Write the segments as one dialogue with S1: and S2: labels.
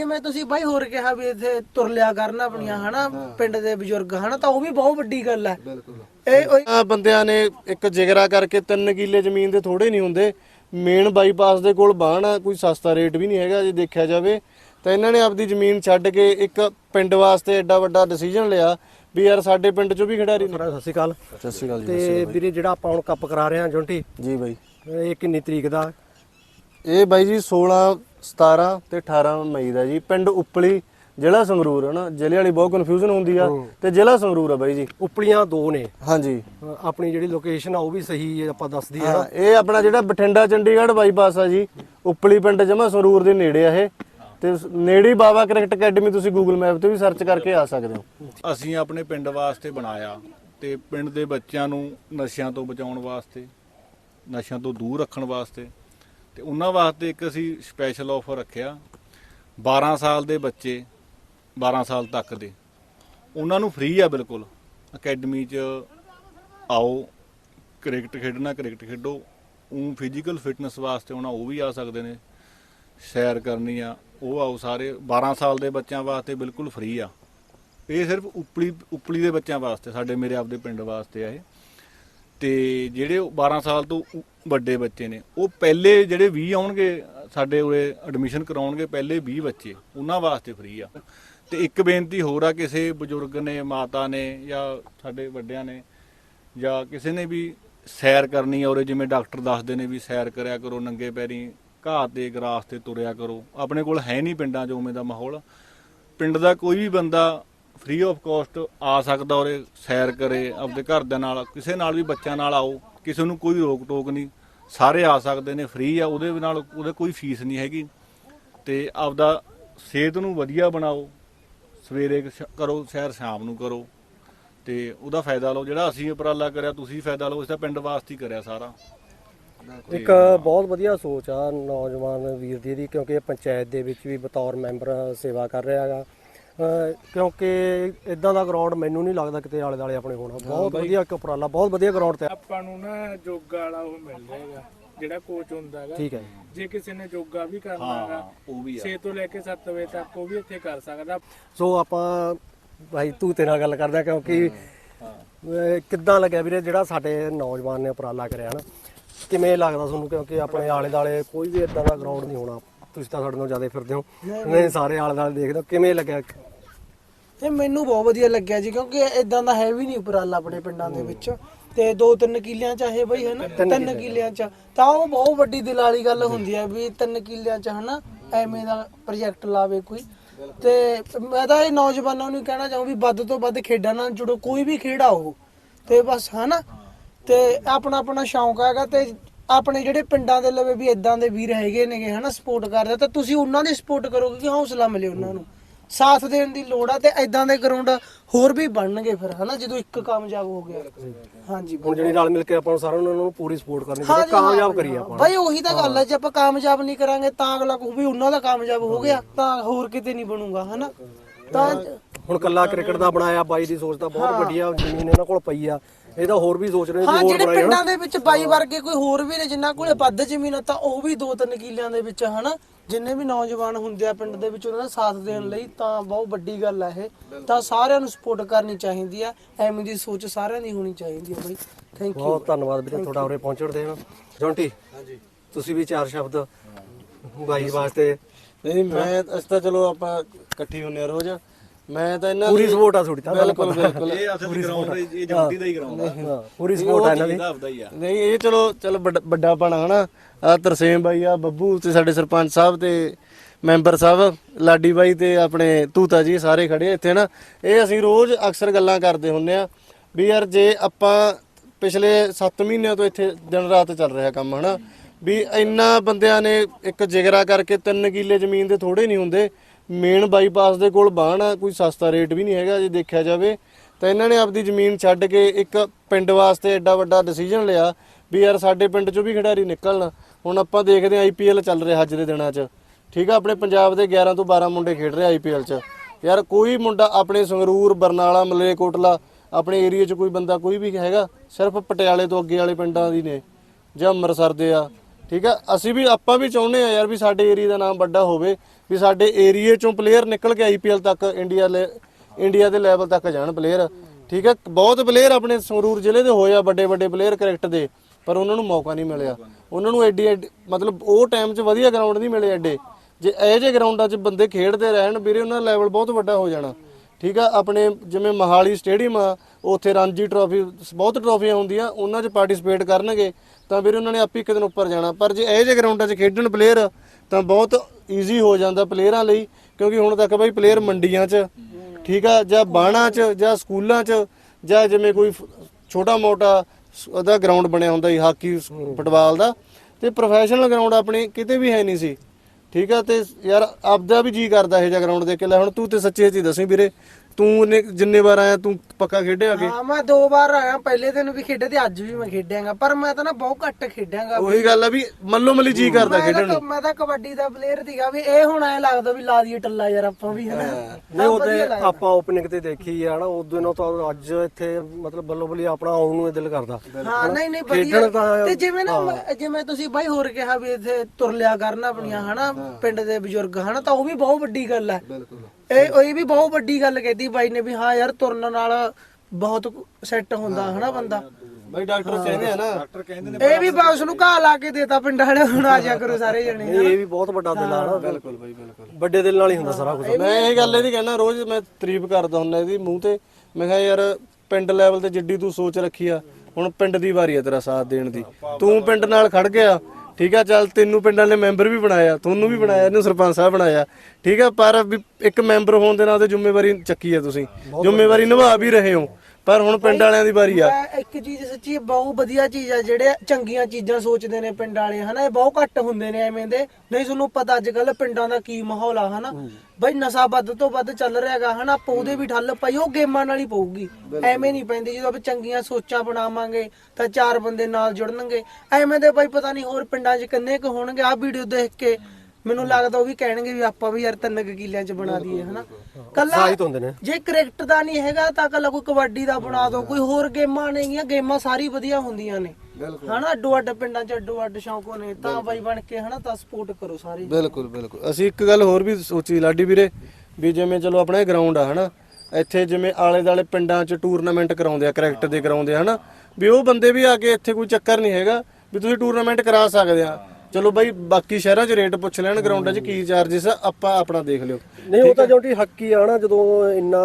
S1: ਜਿਵੇਂ ਤੁਸੀਂ ਬਾਈ ਹੋਰ ਕਿਹਾ ਵੀ ਇੱਥੇ ਤੁਰ ਲਿਆ ਕਰਨ ਆਪਣੀਆਂ ਹਨਾ ਪਿੰਡ ਦੇ ਬਜ਼ੁਰਗ ਹਨਾ ਤਾਂ ਉਹ ਵੀ ਬਹੁਤ ਵੱਡੀ ਗੱਲ ਹੈ।
S2: ਬਿਲਕੁਲ।
S1: ਇਹ ਉਹ-
S3: ਆ ਬੰਦਿਆਂ ਨੇ ਇੱਕ ਜਿਗਰਾ ਕਰਕੇ 3 ਕਿੱਲੇ ਜ਼ਮੀਨ ਦੇ ਥੋੜੇ ਨਹੀਂ ਹੁੰਦੇ। ਮੇਨ ਬਾਈਪਾਸ ਦੇ ਕੋਲ ਬਾਣ ਆ ਕੋਈ ਸਸਤਾ ਰੇਟ ਵੀ ਨਹੀਂ ਹੈਗਾ ਜੇ ਦੇਖਿਆ ਜਾਵੇ। ਤਾਂ ਇਹਨਾਂ ਨੇ ਆਪਦੀ ਜ਼ਮੀਨ ਛੱਡ ਕੇ ਇੱਕ ਪਿੰਡ ਵਾਸਤੇ ਐਡਾ ਵੱਡਾ ਡਿਸੀਜਨ ਲਿਆ ਵੀ ਯਾਰ ਸਾਡੇ ਪਿੰਡ ਚੋਂ ਵੀ ਖਿਡਾਰੀ ਨੇ।
S2: ਸਤਿ ਸ਼੍ਰੀ ਅਕਾਲ।
S3: ਸਤਿ ਸ਼੍ਰੀ ਅਕਾਲ
S2: ਤੇ ਵੀਰੇ ਜਿਹੜਾ ਆਪਾਂ ਹੁਣ ਕੱਪ ਕਰਾ ਰਹੇ ਹਾਂ ਜੁੰਟੀ।
S3: ਜੀ ਬਾਈ।
S2: ਇਹ ਕਿੰਨੀ ਤਰੀਕ ਦਾ?
S3: ਇਹ ਬਾਈ ਜੀ 16 17 ਤੇ 18 ਮਈ ਦਾ ਜੀ ਪਿੰਡ ਉਪਲੀ ਜ਼ਿਲ੍ਹਾ ਸੰਗਰੂਰ ਹੈ ਨਾ ਜ਼ਿਲ੍ਹੇ ਵਾਲੀ ਬਹੁਤ ਕਨਫਿਊਜ਼ਨ ਹੁੰਦੀ ਆ ਤੇ ਜ਼ਿਲ੍ਹਾ ਸੰਗਰੂਰ ਆ ਬਾਈ ਜੀ।
S2: ਉਪਲੀਆਂ ਦੋ ਨੇ।
S3: ਹਾਂਜੀ।
S2: ਅ, ਆਪਣੀ ਜਿਹੜੀ ਲੋਕੇਸ਼ਨ ਆ ਉਹ ਵੀ ਸਹੀ ਆਪਾਂ ਦੱਸ ਦਈਏ
S3: ਹਾਂ ਇਹ ਆਪਣਾ ਜਿਹੜਾ ਬਠਿੰਡਾ ਚੰਡੀਗੜ੍ਹ ਬਾਈਪਾਸ ਆ ਜੀ ਉਪਲੀ ਪਿੰਡ ਜਮਾ ਸੰਗਰੂਰ ਦੇ ਨੇੜੇ ਆ ਇਹ। ਤੇ ਸ- ਨੇੜੇ ਹੀ ਬਾਬਾ ਕ੍ਰਿਕਟ ਅਕੈਡਮੀ ਤੁਸੀਂ ਗੂਗਲ ਮੈਪ ਤੇ ਵੀ ਸਰਚ ਕਰਕੇ ਆ ਸਕਦੇ ਹੋ।
S4: ਅਸੀਂ ਆਪਣੇ ਪਿੰਡ ਵਾਸਤੇ ਬਣਾਇਆ ਤੇ ਪਿੰਡ ਦੇ ਬੱਚਿਆਂ ਨੂੰ ਨਸ਼ਿਆਂ ਤੋਂ ਬਚਾਉਣ ਵਾਸਤੇ ਨਸ਼ਿਆਂ ਤੋਂ ਦੂਰ ਰੱਖਣ ਵਾਸਤੇ ਤੇ ਉਹਨਾਂ ਵਾਸਤੇ ਇੱਕ ਅਸੀਂ ਸਪੈਸ਼ਲ ਆਫਰ ਰੱਖਿਆ। 12 ਸਾਲ ਦੇ ਬੱਚੇ 12 ਸਾਲ ਤੱਕ ਦੇ। ਉਹਨਾਂ ਨੂੰ ਫ੍ਰੀ ਆ ਬਿਲਕੁਲ। ਅਕੈਡਮੀ 'ਚ ਆਓ ਕ੍ਰਿਕਟ ਖੇਡਣਾ ਕ੍ਰਿਕਟ ਖੇਡੋ। ਉਹ ਫਿਜ਼ੀਕਲ ਫਿਟਨੈਸ ਵਾਸਤੇ ਆਉਣਾ ਉਹ ਵੀ ਆ ਸਕਦੇ ਨੇ। ਸੈਰ ਕਰਨੀ ਆ, ਉਹ ਆਓ ਸਾਰੇ। 12 ਸਾਲ ਦੇ ਬੱਚਿਆਂ ਵਾਸਤੇ ਬਿਲਕੁਲ ਫ੍ਰੀ ਆ। ਇਹ ਸਿਰਫ ਉਪਲੀ ਉਪਲੀ ਦੇ ਬੱਚਿਆਂ ਵਾਸਤੇ, ਸਾਡੇ ਮੇਰੇ ਆਪਦੇ ਪਿੰਡ ਵਾਸਤੇ ਆ ਇਹ। ਤੇ ਜਿਹੜੇ ਉਹ 12 ਸਾਲ ਤੋਂ ਉ- ਵੱਡੇ ਬੱਚੇ ਨੇ, ਉਹ ਪਹਿਲੇ ਜਿਹੜੇ 20 ਆਉਣਗੇ, ਸਾਡੇ ਉਰੇ ਐਡਮਿਸ਼ਨ ਕਰਾਉਣਗੇ ਪਹਿਲੇ 20 ਬੱਚੇ, ਉਹਨਾਂ ਵਾਸਤੇ ਫ੍ਰੀ ਆ। ਤੇ ਇੱਕ ਬੇਨਤੀ ਹੋਰ ਆ, ਕਿਸੇ ਬਜ਼ੁਰਗ ਨੇ, ਮਾਤਾ ਨੇ ਜਾਂ ਸਾਡੇ ਵੱਡਿਆਂ ਨੇ ਜਾਂ ਕਿਸੇ ਨੇ ਵੀ ਸੈਰ ਕਰਨੀ ਆ ਉਰੇ, ਜਿਵੇਂ ਡਾਕਟਰ ਦੱਸਦੇ ਨੇ ਵੀ ਸੈਰ ਕਰਿਆ ਕਰੋ, ਨੰਗੇ ਪੈਰੀ ਘਾਹ ਤੇ, ਗਰਾਸ ਤੇ ਤੁਰਿਆ ਕਰੋ। ਆਪਣੇ ਕੋਲ ਹੈ ਨਹੀਂ ਪਿੰਡਾਂ 'ਚ ਉਵੇਂ ਦਾ ਮਾਹੌਲ। ਪਿੰਡ ਦਾ ਕੋਈ ਵੀ ਬੰਦਾ ਫ੍ਰੀ ਆਫ ਕਾਸਟ ਆ ਸਕਦਾ ਔਰ ਸੈਰ ਕਰੇ, ਆਪਦੇ ਘਰ ਦੇ ਨਾਲ, ਕਿਸੇ ਨਾਲ ਵੀ ਬੱਚਿਆਂ ਨਾਲ ਆਓ, ਕਿਸੇ ਨੂੰ ਕੋਈ ਰੋਕ ਟੋਕ ਨਹੀਂ। ਸਾਰੇ ਆ ਸਕਦੇ ਨੇ ਫ੍ਰੀ ਆ, ਉਹਦੇ ਨਾਲ ਉਹਦੇ ਕੋਈ ਫੀਸ ਨਹੀਂ ਹੈਗੀ। ਤੇ ਆਪਦਾ ਸਿਹਤ ਨੂੰ ਵਧੀਆ ਬਣਾਓ, ਸਵੇਰੇ ਕਰੋ, ਸੈਰ ਸ਼ਾਮ ਨੂੰ ਕਰੋ। ਤੇ ਉਹਦਾ ਫਾਇਦਾ ਲਓ, ਜਿਹੜਾ ਅਸੀਂ ਉਪਰਾਲਾ ਕਰਿਆ, ਤੁਸੀਂ ਫਾਇਦਾ ਲਓ ਇਸ ਦਾ ਪਿੰਡ ਵਾਸਤੇ ਹੀ ਕਰਿਆ ਸਾਰਾ।
S2: ਇੱਕ ਬਹੁਤ ਵਧੀਆ ਸੋਚ ਆ ਨੌਜਵਾਨ ਵੀਰ ਦੀ ਇਹਦੀ, ਕਿਉਂਕਿ ਇਹ ਪੰਚਾਇਤ ਦੇ ਵਿੱਚ ਵੀ ਬਤੌਰ ਮੈਂਬਰ ਸੇਵਾ ਕਰ ਰਿਹਾ ਹੈਗਾ। ਕਿਉਂਕਿ ਇਦਾਂ ਦਾ ਗਰਾਊਂਡ ਮੈਨੂੰ ਨਹੀਂ ਲੱਗਦਾ ਕਿਤੇ ਆਲੇ ਦਾਲੇ ਆਪਣੇ ਹੋਣਾ। ਬਹੁਤ ਵਧੀਆ ਇੱਕ ਉਪਰਾਲਾ ਬਹੁਤ ਵਧੀਆ ਗਰਾਊਂਡ ਤੇ
S5: ਆਪਾਂ ਨੂੰ ਨਾ ਜੋਗਾ ਵਾਲਾ ਉਹ ਮਿਲ ਜਾਏਗਾ ਜਿਹੜਾ ਕੋਚ ਹੁੰਦਾ ਹੈਗਾ।
S2: ਠੀਕ ਹੈ।
S5: ਜੇ ਕਿਸੇ ਨੇ ਜੋਗਾ ਵੀ ਕਰਨਾ ਹੈਗਾ
S4: ਉਹ ਵੀ
S5: 6 ਤੋਂ ਲੈ ਕੇ 7 ਵਜੇ ਤੱਕ ਉਹ ਵੀ ਇੱਥੇ ਕਰ ਸਕਦਾ।
S2: ਸੋ ਆਪਾਂ ਭਾਈ ਤੂੰ ਤੇ ਨਾਲ ਗੱਲ ਕਰਦੇ ਕਿਉਂਕਿ ਕਿੱਦਾਂ ਲੱਗਿਆ ਵੀਰੇ ਜਿਹੜਾ ਸਾਡੇ ਨੌਜਵਾਨ ਨੇ ਉਪਰਾਲਾ ਕਰਿਆ ਨਾ ਕਿਵੇਂ ਲੱਗਦਾ ਤੁਹਾਨੂੰ? ਕਿਉਂਕਿ ਆਪਣੇ ਆਲੇ ਦਾਲੇ ਕੋਈ ਵੀ ਇਦਾਂ ਦਾ ਗਰਾਊਂਡ ਨਹੀਂ ਹੋਣਾ। ਤੁਸੀਂ ਤਾਂ ਸਾਡੇ ਨਾਲੋਂ ਜ਼ਿਆਦਾ ਫਿਰਦੇ ਹੋ। ਨਹੀਂ ਸਾਰੇ ਆਲੇ ਦਾਲੇ ਦੇਖਦੇ ਹੋ। ਕਿਵੇਂ ਲੱਗਿਆ
S1: ਇਹ ਮੈਨੂੰ ਬਹੁਤ ਵਧੀਆ ਲੱਗਿਆ ਜੀ ਕਿਉਂਕਿ ਇਦਾਂ ਦਾ ਹੈ ਵੀ ਨਹੀਂ ਉਪਰਾਲਾ ਆਪਣੇ ਪਿੰਡਾਂ ਦੇ ਵਿੱਚ। ਤੇ ਦੋ ਤਿੰਨ ਕਿੱਲਿਆਂ ਚ ਇਹ ਬਈ ਹਨਾ? ਤਿੰਨ ਕਿੱਲਿਆਂ ਚ। ਤਾਂ ਉਹ ਬਹੁਤ ਵੱਡੀ ਦਿਲ ਵਾਲੀ ਗੱਲ ਹੁੰਦੀ ਹੈ ਵੀ ਤਿੰਨ ਕਿੱਲਿਆਂ ਚ ਹਨਾ? ਐਵੇਂ ਦਾ ਪ੍ਰੋਜੈਕਟ ਲਾਵੇ ਕੋਈ। ਤੇ ਮੈਂ ਤਾਂ ਇਹ ਨੌਜਵਾਨਾਂ ਨੂੰ ਕਹਿਣਾ ਚਾਹੂੰ ਵੀ ਵੱਧ ਤੋਂ ਵੱਧ ਖੇਡਾਂ ਨਾਲ ਜੁੜੋ। ਕੋਈ ਵੀ ਖੇਡ ਆ ਉਹ। ਤੇ ਬਸ ਹਨਾ? ਤੇ ਆਪਣਾ ਆਪਣਾ ਸ਼ੌਂਕ ਹੈਗਾ ਤੇ ਆਪਣੇ ਜਿਹੜੇ ਪਿੰਡਾਂ ਦੇ ਲਵੇ ਵੀ ਇਦਾਂ ਦੇ ਵੀਰ ਹੈਗੇ ਨੇਗੇ ਹਨਾ ਸਪੋਰਟ ਕਰਦੇ ਤਾਂ ਤੁਸੀਂ ਉਹਨਾਂ ਦੀ ਸਪੋਰਟ ਕਰੋਗੇ ਕਿ ਹੌਸਲਾ ਮਿਲੇ ਉਹਨਾਂ ਨੂੰ? ਸਾਥ ਦੇਣ ਦੀ ਲੋੜ ਆ ਤੇ ਇਦਾਂ ਦੇ ਗਰਾਊਂਡ ਹੋਰ ਵੀ ਬਣਨਗੇ ਫਿਰ ਹਨਾ ਜਦੋਂ ਇੱਕ ਕਾਮਯਾਬ ਹੋ ਗਿਆ। ਹਾਂਜੀ
S2: ਹੁਣ ਜਿਹੜੀ ਨਾਲ ਮਿਲ ਕੇ ਆਪਾਂ ਨੂੰ ਸਾਰਿਆਂ ਨੂੰ ਉਹਨਾਂ ਨੂੰ ਪੂਰੀ ਸਪੋਰਟ ਕਰਨੀ ਚਾਹੀਦੀ
S1: ਜੀ,
S2: ਕਾਮਯਾਬ। ਕਰੀਏ ਆਪਾਂ।
S1: ਬਾਈ ਉਹੀ ਤਾਂ ਗੱਲ ਹੈ। ਜੇ ਆਪਾਂ ਕਾਮਯਾਬ ਨਹੀਂ ਕਰਾਂਗੇ ਤਾਂ ਅਗਲਾ ਕਹੂ ਵੀ ਉਹਨਾਂ ਦਾ ਕਾਮਯਾਬ ਹੋ ਗਿਆ ਤਾਂ ਹੋਰ ਕਿਤੇ ਨਹੀਂ ਬਣੂਗਾ ਹਨਾ? ਤਾਂ
S2: ਹੁਣ ਕੱਲਾ ਕ੍ਰਿਕਟ ਦਾ ਬਣਾਇਆ ਬਾਈ ਦੀ ਸੋਚ ਤਾਂ ਬਹੁਤ ਵੱਡੀ ਆ ਜ਼ਮੀਨ ਇਹਨਾਂ ਕੋਲ ਪਈ ਆ। ਇਹ ਤਾਂ ਹੋਰ ਵੀ ਸੋਚ ਰਹੇ ਨੇ
S1: ਹਾਂ ਜਿਹੜੇ
S2: ਬਣਾਏ
S1: ਪਿੰਡਾਂ ਦੇ ਵਿੱਚ ਬਾਈ ਵਰਗੇ ਕੋਈ ਹੋਰ ਵੀ ਨੇ ਜਿਨ੍ਹਾਂ ਕੋਲੇ ਵੱਧ ਜ਼ਮੀਨ ਆ ਤਾਂ ਉਹ ਵੀ ਦੋ ਤਿੰਨ ਕਿੱਲਿਆਂ ਦੇ ਵਿੱਚ ਹਨਾ। ਜਿੰਨੇ ਵੀ ਨੌਜਵਾਨ ਹੁੰਦੇ ਆ ਪਿੰਡ ਦੇ ਵਿੱਚ ਉਹਨਾਂ ਦਾ ਸਾਥ ਦੇਣ ਲਈ ਤਾਂ ਬਹੁਤ ਵੱਡੀ ਗੱਲ ਆ ਇਹ। ਤਾਂ ਸਾਰਿਆਂ ਨੂੰ ਸਪੋਰਟ ਕਰਨੀ ਚਾਹੀਦੀ ਆ। ਐਵੇਂ ਦੀ ਸੋਚ ਸਾਰਿਆਂ ਦੀ ਹੋਣੀ ਚਾਹੀਦੀ ਆ ਬਾਈ। ਥੈਂਕ ਯੂ
S2: ਬਹੁਤ ਧੰਨਵਾਦ ਵੀਰੇ ਤੁਹਾਡਾ ਉਰੇ ਪਹੁੰਚਣ ਦੇ ਜੌਂਟੀ ਹਾਂਜੀ। ਤੁਸੀਂ ਵੀ ਚਾਰ ਸ਼ਬਦ ਬਾਈ ਵਾਸਤੇ
S3: ਨਹੀਂ ਮੈਂ ਅਸੀਂ ਤਾਂ ਚਲੋ ਆਪਾਂ ਇਕੱਠੀ ਹੁੰਨੇ ਆ ਰੋਜ਼। ਮੈਂ ਤਾਂ ਇਹਨਾਂ
S2: ਪੂਰੀ ਸਪੋਰਟ ਆ ਤੁਹਾਡੀ ਤਾਂ
S3: ਬਿਲਕੁਲ ਬਿਲਕੁਲ।
S4: ਇਹ ਅਸਲ ਗਰਾਊਂਡ ਇਹ ਜੁੱਤੀ ਦਾ ਹੀ ਗਰਾਊਂਡ ਆ।
S2: ਹਾਂ, ਪੂਰੀ ਸਪੋਰਟ ਆ ਇਹਨਾਂ ਦੀ।
S4: ਇਹਦਾ ਆਪਦਾ ਹੀ ਆ।
S3: ਨਹੀਂ ਇਹ ਚਲੋ ਚਲ ਵੱਡਾ ਬਣਾ ਹਨਾ। ਆ ਤਰਸੇਮ ਬਾਈ ਆ ਬੱਬੂ ਤੇ ਸਾਡੇ ਸਰਪੰਚ ਸਾਹਿਬ ਤੇ ਮੈਂਬਰ ਸਾਹਿਬ ਲਾਡੀ ਬਾਈ ਤੇ ਆਪਣੇ ਤੂਤਾ ਜੀ ਸਾਰੇ ਖੜੇ ਆ ਇੱਥੇ ਨਾ ਇਹ ਅਸੀਂ ਰੋਜ਼ ਅਕਸਰ ਗੱਲਾਂ ਕਰਦੇ ਹੁੰਨੇ ਆ ਵੀ ਯਾਰ ਜੇ ਆਪਾਂ ਪਿਛਲੇ 7 ਮਹੀਨਿਆਂ ਤੋਂ ਇੱਥੇ ਦਿਨ ਰਾਤ ਚੱਲ ਰਿਹਾ ਕੰਮ ਹਨਾ। ਵੀ ਇੰਨਾ ਬੰਦਿਆਂ ਨੇ ਇੱਕ ਜਿਗਰਾ ਕਰਕੇ 3 ਕਿੱਲੇ ਜ਼ਮੀਨ ਦੇ ਥੋੜੇ ਨਹੀਂ ਹੁੰਦੇ। ਮੇਨ ਬਾਈਪਾਸ ਦੇ ਕੋਲ ਬਾਣ ਆ, ਕੋਈ ਸਸਤਾ ਰੇਟ ਵੀ ਨਹੀਂ ਹੈਗਾ ਜੇ ਦੇਖਿਆ ਜਾਵੇ। ਤਾਂ ਇਹਨਾਂ ਨੇ ਆਪਦੀ ਜ਼ਮੀਨ ਛੱਡ ਕੇ ਇੱਕ ਪਿੰਡ ਵਾਸਤੇ ਐਡਾ ਵੱਡਾ ਡਿਸੀਜਨ ਲਿਆ ਵੀ ਯਾਰ ਸਾਡੇ ਪਿੰਡ ਚੋਂ ਵੀ ਖਿਡਾਰੀ ਨਿਕਲਣ। ਹੁਣ ਆਪਾਂ ਦੇਖਦੇ ਆਂ ਆਈਪੀਐਲ ਚੱਲ ਰਿਹਾ ਅੱਜ ਦੇ ਦਿਨਾਂ 'ਚ। ਠੀਕ ਆ, ਆਪਣੇ ਪੰਜਾਬ ਦੇ 11 ਤੋਂ 12 ਮੁੰਡੇ ਖੇਡ ਰਹੇ ਆਈਪੀਐਲ 'ਚ। ਯਾਰ ਕੋਈ ਮੁੰਡਾ ਆਪਣੇ ਸੰਗਰੂਰ, ਬਰਨਾਲਾ, ਮਲੇਰਕੋਟਲਾ, ਆਪਣੇ ਏਰੀਆ 'ਚ ਕੋਈ ਬੰਦਾ ਕੋਈ ਵੀ ਹੈਗਾ, ਸਿਰਫ ਪਟਿਆਲੇ ਤੋਂ ਅੱਗੇ ਵਾਲੇ ਪਿੰਡਾਂ ਦੀ ਨੇ ਜਾਂ ਅੰਮ੍ਰਿਤਸਰ ਦੇ ਆ। ਠੀਕ ਆ? ਅਸੀਂ ਵੀ ਆਪਾਂ ਵੀ ਚਾਹੁੰਦੇ ਆ ਯਾਰ ਵੀ ਸਾਡੇ ਏਰੀਆ ਦਾ ਨਾਮ ਵੱਡਾ ਹੋਵੇ, ਵੀ ਸਾਡੇ ਏਰੀਏ ਚੋਂ ਪਲੇਅਰ ਨਿਕਲ ਕੇ ਆਈਪੀਐਲ ਤੱਕ ਇੰਡੀਆ ਲੈ ਇੰਡੀਆ ਦੇ ਲੈਵਲ ਤੱਕ ਜਾਣ ਪਲੇਅਰ ਠੀਕ ਹੈ ਬਹੁਤ ਪਲੇਅਰ ਆਪਣੇ ਸੰਗਰੂਰ ਜ਼ਿਲ੍ਹੇ ਦੇ ਹੋਏ ਆ, ਵੱਡੇ ਵੱਡੇ ਪਲੇਅਰ ਕ੍ਰਿਕਟ ਦੇ, ਪਰ ਉਹਨਾਂ ਨੂੰ ਮੌਕਾ ਨਹੀਂ ਮਿਲਿਆ। ਉਹਨਾਂ ਨੂੰ ਐਡੀ ਐਡੀ- ਮਤਲਬ ਉਹ ਟਾਈਮ 'ਚ ਵਧੀਆ ਗਰਾਊਂਡ ਨਹੀਂ ਮਿਲੇ ਐਡੇ। ਜੇ ਇਹ ਜੇ ਗਰਾਊਂਡਾਂ 'ਚ ਬੰਦੇ ਖੇਡਦੇ ਰਹਿਣ, ਵੀਰੇ, ਉਹਨਾਂ ਦਾ ਲੈਵਲ ਬਹੁਤ ਵੱਡਾ ਹੋ ਜਾਣਾ। ਠੀਕ ਆ? ਆਪਣੇ ਜਿਵੇਂ ਮਹਾਲੀ ਸਟੇਡੀਅਮ ਆ, ਉੱਥੇ ਰਾਂਜੀ ਟਰੋਫੀ ਬਹੁਤ ਟਰੋਫੀਆਂ ਹੁੰਦੀਆਂ, ਉਹਨਾਂ 'ਚ ਪਾਰਟਿਸਿਪੇਟ ਕਰਨਗੇ। ਤਾਂ ਵੀਰੇ ਉਹਨਾਂ ਨੇ ਆਪੇ ਇੱਕ ਦਿਨ ਉੱਪਰ ਜਾਣਾ। ਪਰ ਜੇ ਇਹੋ ਜਿਹੇ ਗਰਾਊਂਡਾਂ 'ਚ ਖੇਡਣ ਪਲੇਅਰ ਤਾਂ ਬਹੁਤ ਈਜ਼ੀ ਹੋ ਜਾਂਦਾ ਪਲੇਅਰਾਂ ਲਈ, ਕਿਉਂਕਿ ਹੁਣ ਤੱਕ ਬਈ ਪਲੇਅਰ ਮੰਡੀਆਂ 'ਚ, ਠੀਕ ਆ, ਜਾਂ ਬਾਣਾ 'ਚ, ਜਾਂ ਸਕੂਲਾਂ 'ਚ, ਜਾਂ ਜਿਵੇਂ ਕੋਈ ਛੋਟਾ ਮੋਟਾ ਉਹਦਾ ਗਰਾਊਂਡ ਬਣਿਆ ਹੁੰਦਾ ਸੀ ਹਾਕੀ ਫੁੱਟਬਾਲ ਦਾ। ਤੇ ਪ੍ਰੋਫੈਸ਼ਨਲ ਗਰਾਊਂਡ ਆਪਣੇ ਕਿਤੇ ਵੀ ਹੈ ਨਹੀਂ ਸੀ। ਠੀਕ ਆ, ਤੇ ਯਾਰ ਆਪਦਾ ਵੀ ਜੀ ਕਰਦਾ ਇਹ ਜਿਹਾ ਗਰਾਊਂਡ ਦੇਖ ਕੇ। ਲੈ ਹੁਣ ਤੂੰ ਤੇ ਸੱਚੀ ਸੱਚੀ ਦੱਸੀ ਵੀਰੇ ਤੂੰ ਨੇ ਜਿੰਨੇ ਵਾਰ ਆਇਆ ਤੂੰ ਪੱਕਾ ਖੇਡਿਆ ਅੱਗੇ?
S1: ਹਾਂ ਮੈਂ ਦੋ ਵਾਰ ਆਇਆ ਪਹਿਲੇ ਦਿਨ ਵੀ ਖੇਡੇ ਤੇ ਅੱਜ ਵੀ ਮੈਂ ਖੇਡਿਆਗਾ ਪਰ ਮੈਂ ਤਾਂ ਨਾ ਬਹੁਤ ਘੱਟ ਖੇਡਾਂਗਾ
S3: ਉਹੀ ਗੱਲ ਆ ਵੀ ਮੱਲੋ ਮੱਲੀ ਜੀ ਕਰਦਾ ਖੇਡਣ ਨੂੰ।
S1: ਮੈਂ ਤਾਂ ਕਬੱਡੀ ਦਾ ਪਲੇਅਰ ਸੀਗਾ ਵੀ ਇਹ ਹੁਣ ਐ ਲੱਗਦਾ ਵੀ ਲਾ ਦਈਏ ਟੱਲਾ ਯਾਰ ਆਪਾਂ ਵੀ ਹਨਾ?
S2: ਨਹੀਂ ਉਹਦੇ ਆਪਾਂ ਓਪਨਿੰਗ ਤੇ ਦੇਖੀ ਆ ਨਾ ਉਦੋਂ ਨਾਲ ਤਾਂ ਅੱਜ ਇੱਥੇ ਮਤਲਬ ਬੱਲੋ ਬੱਲੀ ਆਪਣਾ ਆਉਣ ਨੂੰ ਦਿਲ ਕਰਦਾ।
S1: ਹਾਂ ਨਹੀਂ ਨਹੀਂ
S2: ਖੇਡਣ
S1: ਵਧੀਆ
S2: ਤਾਂ-
S1: ਤੇ ਜਿਵੇਂ ਨਾ ਜਿਵੇਂ ਤੁਸੀਂ ਬਾਈ ਹੋਰ ਕਿਹਾ ਵੀ ਇੱਥੇ ਤੁਰ ਲਿਆ ਕਰਨ ਆਪਣੀਆਂ ਹਨਾ? ਪਿੰਡ ਦੇ ਬਜ਼ੁਰਗ ਹਨਾ? ਤਾਂ ਉਹ ਵੀ ਬਹੁਤ ਵੱਡੀ ਗੱਲ ਹੈ ਇਹ ਉਹ ਵੀ ਬਹੁਤ ਵੱਡੀ ਗੱਲ ਕਹਿਤੀ ਬਾਈ ਨੇ ਵੀ ਹਾਂ ਯਾਰ ਤੁਰਨ ਨਾਲ ਬਹੁਤ ਸੈੱਟ ਹੁੰਦਾ ਹਨਾ ਬੰਦਾ।
S3: ਬਈ ਡਾਕਟਰ ਕਹਿੰਦੇ ਆ ਨਾ।
S4: ਡਾਕਟਰ ਕਹਿੰਦੇ ਨੇ
S1: ਇਹ ਵੀ ਬਾਸ ਨੂੰ ਘਾ ਲਾ ਕੇ ਦੇਤਾ ਪਿੰਡ ਵਾਲੇ ਹੁਣ ਆ ਜਾ ਕਰੋ ਸਾਰੇ ਜਣੇ
S2: ਇਹ ਵੀ ਬਹੁਤ ਵੱਡਾ ਦਿਲ ਆ ਨਾ। ਬਿਲਕੁਲ ਬਾਈ ਬਿਲਕੁਲ। ਵੱਡੇ ਦਿਲ ਨਾਲ ਹੀ ਹੁੰਦਾ ਸਾਰਾ ਕੁਝ
S3: ਮੈਂ ਇਹ ਗੱਲ ਇਹਦੀ ਕਹਿਣਾ ਰੋਜ਼ ਮੈਂ ਤਾਰੀਫ ਕਰਦਾ ਹੁੰਦਾ ਇਹਦੀ ਮੂੰਹ ਤੇ। ਮੈਂ ਕਿਹਾ ਯਾਰ ਪਿੰਡ ਲੈਵਲ ਤੇ ਜਿੱਡੀ ਤੂੰ ਸੋਚ ਰੱਖੀ ਆ ਹੁਣ ਪਿੰਡ ਦੀ ਵਾਰੀ ਆ ਤੇਰਾ ਸਾਥ ਦੇਣ ਦੀ। ਤੂੰ ਪਿੰਡ ਨਾਲ ਖੜ ਗਿਆ ਠੀਕ ਆ ਚੱਲ ਤੈਨੂੰ ਪਿੰਡ ਵਾਲੇ ਮੈਂਬਰ ਵੀ ਬਣਾਇਆ ਤੁਹਾਨੂੰ ਵੀ ਬਣਾਇਆ ਇਹਨੂੰ ਸਰਪੰਚ ਸਾਹਿਬ ਬਣਾਇਆ। ਠੀਕ ਆ ਪਰ ਵੀ ਇੱਕ ਮੈਂਬਰ ਹੋਣ ਦੇ ਨਾਲ ਤੇ ਜ਼ਿੰਮੇਵਾਰੀ ਚੱਕੀ ਆ ਤੁਸੀਂ। ਜ਼ਿੰਮੇਵਾਰੀ ਨਿਭਾ ਵੀ ਰਹੇ ਹੋ। ਪਰ ਹੁਣ ਪਿੰਡ ਵਾਲਿਆਂ ਦੀ ਵਾਰੀ ਆ।
S1: ਮੈਂ ਇੱਕ ਚੀਜ਼ ਸੱਚੀ ਬਹੁਤ ਵਧੀਆ ਚੀਜ਼ ਆ ਜਿਹੜੇ ਚੰਗੀਆਂ ਚੀਜ਼ਾਂ ਸੋਚਦੇ ਨੇ ਪਿੰਡ ਵਾਲੇ ਹਨਾ? ਇਹ ਬਹੁਤ ਘੱਟ ਹੁੰਦੇ ਨੇ ਐਵੇਂ ਦੇ। ਨਹੀਂ ਤੁਹਾਨੂੰ ਪਤਾ ਅੱਜ ਕੱਲ ਪਿੰਡਾਂ ਦਾ ਕੀ ਮਾਹੌਲ ਆ ਹਨਾ? ਬਈ ਨਸ਼ਾ ਵੱਧ ਤੋਂ ਵੱਧ ਚੱਲ ਰਿਹਾਗਾ ਹਨਾ? ਆਪਾਂ ਉਹਦੇ ਵੀ ਠੱਲ ਪਈ ਉਹ ਗੇਮਾਂ ਨਾਲ ਹੀ ਪਊਗੀ। ਐਵੇਂ ਨਹੀਂ ਪੈਂਦੀ ਜਦੋਂ ਆਪਾਂ ਚੰਗੀਆਂ ਸੋਚਾਂ ਬਣਾਵਾਂਗੇ ਤਾਂ ਚਾਰ ਬੰਦੇ ਨਾਲ ਜੁੜਨਗੇ। ਐਵੇਂ ਦੇ ਬਈ ਪਤਾ ਨਹੀਂ ਹੋਰ ਪਿੰਡਾਂ 'ਚ ਕਿੰਨੇ ਕੁ ਹੋਣਗੇ ਆਹ ਵੀਡੀਓ ਦੇਖ ਕੇ। ਮੈਨੂੰ ਲੱਗਦਾ ਉਹ ਵੀ ਕਹਿਣਗੇ ਵੀ ਆਪਾਂ ਵੀ ਯਾਰ ਤਿੰਨ ਕੁ ਕਿੱਲਿਆਂ 'ਚ ਬਣਾ ਦਈਏ ਹਨਾ? ਕੱਲਾ
S2: ਸਾਹਿਤ ਹੁੰਦੇ ਨੇ।
S1: ਜੇ ਕ੍ਰਿਕਟ ਦਾ ਨਹੀਂ ਹੈਗਾ ਤਾਂ ਕੱਲਾ ਕੋਈ ਕਬੱਡੀ ਦਾ ਬਣਾ ਦਿਓ ਕੋਈ ਹੋਰ ਗੇਮਾਂ ਨੇਗੀਆਂ ਗੇਮਾਂ ਸਾਰੀ ਵਧੀਆ ਹੁੰਦੀਆਂ ਨੇ। ਹਨਾ ਅੱਡੋ ਅੱਡ ਪਿੰਡਾਂ 'ਚ ਅੱਡੋ ਅੱਡ ਸ਼ੌਂਕ ਨੇ ਤਾਂ ਬਾਈ ਬਣ ਕੇ ਹਨਾ ਤਾਂ ਸਪੋਰਟ ਕਰੋ ਸਾਰੇ।
S3: ਬਿਲਕੁਲ ਬਿਲਕੁਲ। ਅਸੀਂ ਇੱਕ ਗੱਲ ਹੋਰ ਵੀ ਸੋਚੀ ਲਾਡੀ ਵੀਰੇ ਵੀ ਜਿਵੇਂ ਚਲੋ ਆਪਣਾ ਗਰਾਊਂਡ ਆ ਹਨਾ? ਇੱਥੇ ਜਿਵੇਂ ਆਲੇ ਦਾਲੇ ਪਿੰਡਾਂ 'ਚ ਟੂਰਨਾਮੈਂਟ ਕਰਾਉਂਦੇ ਆ ਕ੍ਰਿਕਟ ਦੇ ਕਰਾਉਂਦੇ ਆ ਹਨਾ? ਵੀ ਉਹ ਬੰਦੇ ਵੀ ਆ ਕੇ ਇੱਥੇ ਕੋਈ ਚੱਕਰ ਨਹੀਂ ਹੈਗਾ ਵੀ ਤੁਸੀਂ ਟੂਰਨਾਮੈਂਟ ਕਰਾ ਸਕਦੇ ਆ। ਚਲੋ ਬਾਈ ਬਾਕੀ ਸ਼ਹਿਰਾਂ 'ਚ ਰੇਟ ਪੁੱਛ ਲੈਣ ਗਰਾਊਂਡਾਂ 'ਚ ਕੀ ਚਾਰजेस ਆ ਆਪਾਂ ਆਪਣਾ ਦੇਖ ਲਿਓ।
S2: ਨਹੀਂ ਉਹ ਤਾਂ ਜੋਟੀ ਹੱਕੀ ਆ ਨਾ ਜਦੋਂ ਇੰਨਾ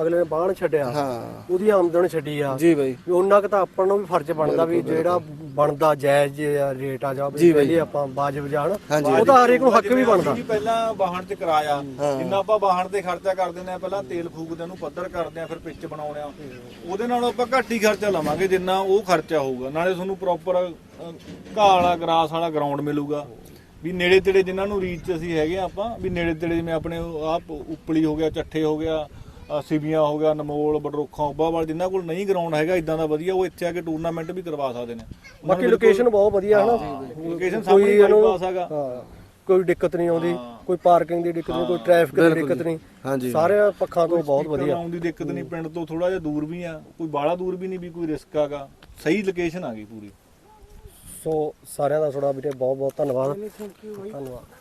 S2: ਅਗਲੇ ਨੇ ਬਾਹਣ ਛੱਡਿਆ
S3: ਹਾਂ।
S2: ਉਹਦੀ ਆਮਦਨ ਛੱਡੀ ਆ।
S3: ਜੀ ਬਾਈ।
S2: ਉਹਨਾਂ ਕੁ ਤਾਂ ਆਪਾਂ ਨੂੰ ਵੀ ਫਰਜ਼ ਬਣਦਾ ਵੀ ਜਿਹੜਾ ਬਣਦਾ ਜਾਇਜ਼ ਜਿਹਾ ਰੇਟ ਆ ਜਾ ਵੀ ਪਹਿਲੇ ਆਪਾਂ ਬਾਜਬ ਜਾਣ ਉਹ ਤਾਂ ਹਰੇਕ ਨੂੰ ਹੱਕ ਵੀ ਬਣਦਾ।
S4: ਜੀ ਪਹਿਲਾਂ ਵਾਹਣ ਤੇ ਕਿਰਾਇਆ। ਜਿੰਨਾ ਆਪਾਂ ਵਾਹਣ ਤੇ ਖਰਚਾ ਕਰ ਦਿੰਦੇ ਆ ਪਹਿਲਾਂ ਤੇਲ ਫੂਕਦੇ ਨੂੰ ਪੱਧਰ ਕਰਦੇ ਆ ਫਿਰ ਪਿੱਚ ਬਣਾਉਣੇ ਆ ਉਹਦੇ ਨਾਲੋਂ ਆਪਾਂ ਘੱਟ ਹੀ ਖਰਚਾ ਲਵਾਂਗੇ ਜਿੰਨਾ ਉਹ ਖਰਚਾ ਹੋਊਗਾ। ਨਾਲੇ ਤੁਹਾਨੂੰ ਪ੍ਰੋਪਰ ਘਾਹ ਵਾਲਾ ਗਰਾਸ ਵਾਲਾ ਗਰਾਊਂਡ ਮਿਲੂਗਾ। ਵੀ ਨੇੜੇ ਤੇੜੇ ਜਿਨ੍ਹਾਂ ਨੂੰ ਰੀਚ 'ਚ ਅਸੀਂ ਹੈਗੇ ਆ ਆਪਾਂ ਵੀ ਨੇੜੇ ਤੇੜੇ ਜਿਵੇਂ ਆਪਣੇ ਆਪ ਉਪਲੀ ਹੋ ਗਿਆ ਚੱਠੇ ਹੋ ਗਿਆ ਸਿਵੀਆਂ ਹੋ ਗਿਆ ਨਮੋਲ ਬਡਰੋਖਾਂ ਉੱਬਾ ਵਾਲ ਜਿਨ੍ਹਾਂ ਕੋਲ ਨਹੀਂ ਗਰਾਊਂਡ ਹੈਗਾ ਇਦਾਂ ਦਾ ਵਧੀਆ ਉਹ ਇੱਥੇ ਆ ਕੇ ਟੂਰਨਾਮੈਂਟ ਵੀ ਕਰਵਾ ਸਕਦੇ ਨੇ।
S2: ਬਾਕੀ ਲੋਕੇਸ਼ਨ ਬਹੁਤ ਵਧੀਆ ਹੈ ਨਾ।
S4: ਲੋਕੇਸ਼ਨ ਸਾਹਮਣੇ ਬਾਈਪਾਸ ਹੈਗਾ।
S2: ਹਾਂ ਕੋਈ ਦਿੱਕਤ ਨਹੀਂ ਆਉਂਦੀ ਕੋਈ ਪਾਰਕਿੰਗ ਦੀ ਦਿੱਕਤ ਨਹੀਂ ਕੋਈ ਟ੍ਰੈਫਿਕ ਦੀ ਦਿੱਕਤ ਨਹੀਂ।
S3: ਹਾਂਜੀ।
S2: ਸਾਰੇ ਪੱਖਾਂ ਤੋਂ ਬਹੁਤ ਵਧੀਆ।
S4: ਆਉਣ ਦੀ ਦਿੱਕਤ ਨਹੀਂ ਪਿੰਡ ਤੋਂ ਥੋੜਾ ਜਿਹਾ ਦੂਰ ਵੀ ਆ ਕੋਈ ਬਾਹਲਾ ਦੂਰ ਵੀ ਨਹੀਂ ਵੀ ਕੋਈ ਰਿਸਕ ਆਗਾ ਸਹੀ ਲੋਕੇਸ਼ਨ ਆ ਗਈ ਪੂਰੀ।
S2: ਸੋ ਸਾਰਿਆਂ ਦਾ ਤੁਹਾਡਾ ਵੀਰੇ ਬਹੁਤ ਬਹੁਤ ਧੰਨਵਾਦ ਧੰਨਵਾਦ।